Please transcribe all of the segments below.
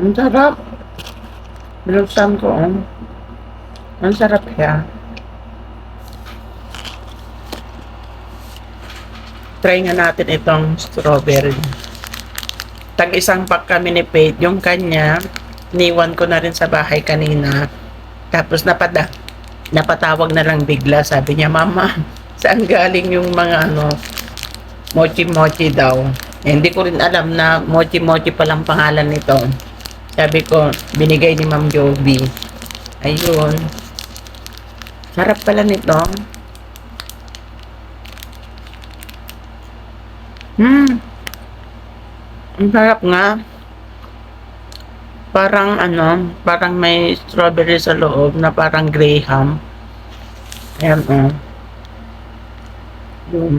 Ang sarap. Binuksan ko, oh. Ang sarap siya. Try nga natin itong strawberry. Tag isang pack kami ni Faith. Yung kanya, niwan ko na rin sa bahay kanina. Tapos napada, napatawag na lang bigla. Sabi niya, Mama, saan galing yung mga ano, mochi-mochi daw. Eh, hindi ko rin alam na mochi-mochi palang pangalan nito. Sabi ko, binigay ni Ma'am Joby. Ayun. Sarap pala nito. Hmm. Ang sarap nga. Parang ano, parang may strawberry sa loob na parang graham. Ayan o. Oh.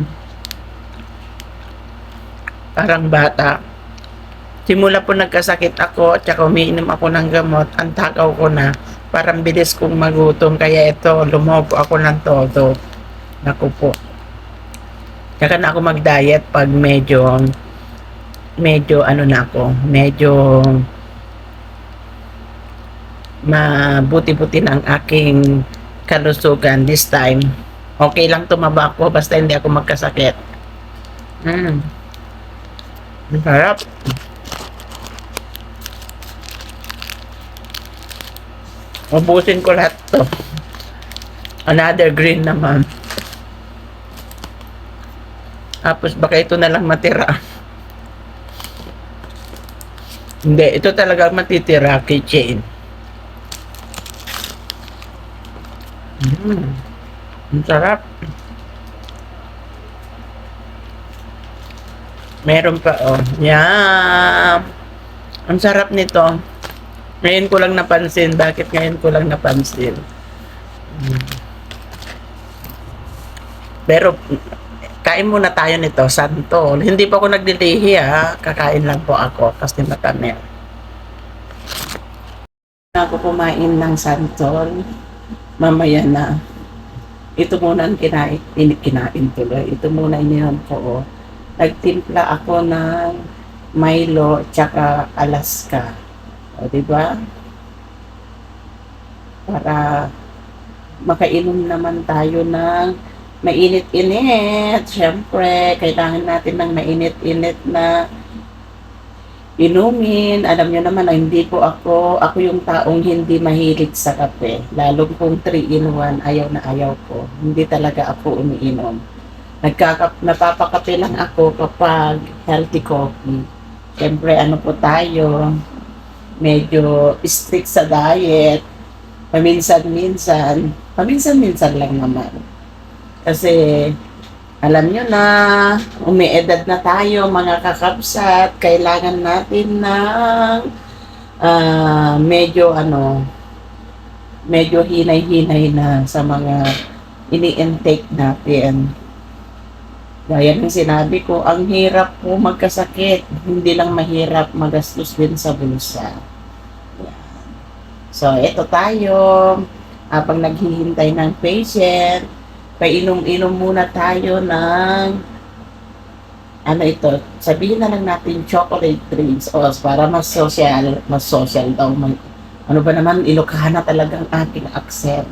Parang bata. Simula po nagkasakit ako at saka umiinom ako ng gamot, ang takaw ko na parang bilis kong magutom kaya ito lumobo ako ng todo. Naku po. Tsaka na ako mag-diet pag medyo medyo ano na ako, medyo mabuti-buti ang aking kalusugan this time. Okay lang tumaba ako basta hindi ako magkasakit. Mm. Sarap. Ubusin ko lahat to. Another green naman. Tapos baka ito na lang matira. Hindi, ito talaga matitira kitchen. Mm. Ang sarap. Meron pa, oh. Yan. Ang sarap nito. Ngayon ko lang napansin. Bakit ngayon ko lang napansin? Pero, kain muna tayo nito, santol. Hindi pa ako nagdilihi ha. Kakain lang po ako kasi matamel. Ako kumain ng santol. Mamaya na. Ito muna ang kinain, kinain tuloy. Ito muna ininom ko. Oh. Nagtimpla ako ng Milo tsaka Alaska. O, di ba? Para makainom naman tayo ng mainit-init. Siyempre, kailangan natin ng mainit-init na inumin. Alam nyo naman na hindi po ako, ako yung taong hindi mahilig sa kape. Lalo kung 3 in 1, ayaw na ayaw ko. Hindi talaga ako umiinom. Nagkakap, napapakape lang ako kapag healthy coffee. Siyempre, ano po tayo, medyo strict sa diet. Paminsan-minsan, paminsan-minsan lang naman. Kasi, alam nyo na, umiedad na tayo, mga kakabsat, kailangan natin ng ah, medyo ano, medyo hinay-hinay na sa mga ini-intake natin. Gaya ng sinabi ko, ang hirap po magkasakit. Hindi lang mahirap magastos din sa bulsa. So, ito tayo. Habang naghihintay ng patient, painom-inom muna tayo ng ano ito, sabihin na lang natin chocolate drinks o para mas social, mas social daw. May, ano ba naman, Ilocana talagang aking accent.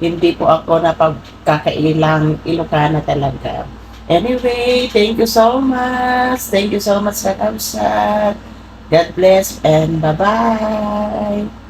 Hindi po ako napagkakailang Ilocana talaga. Anyway, thank you so much. Thank you so much, Kakabsat. God bless and bye-bye.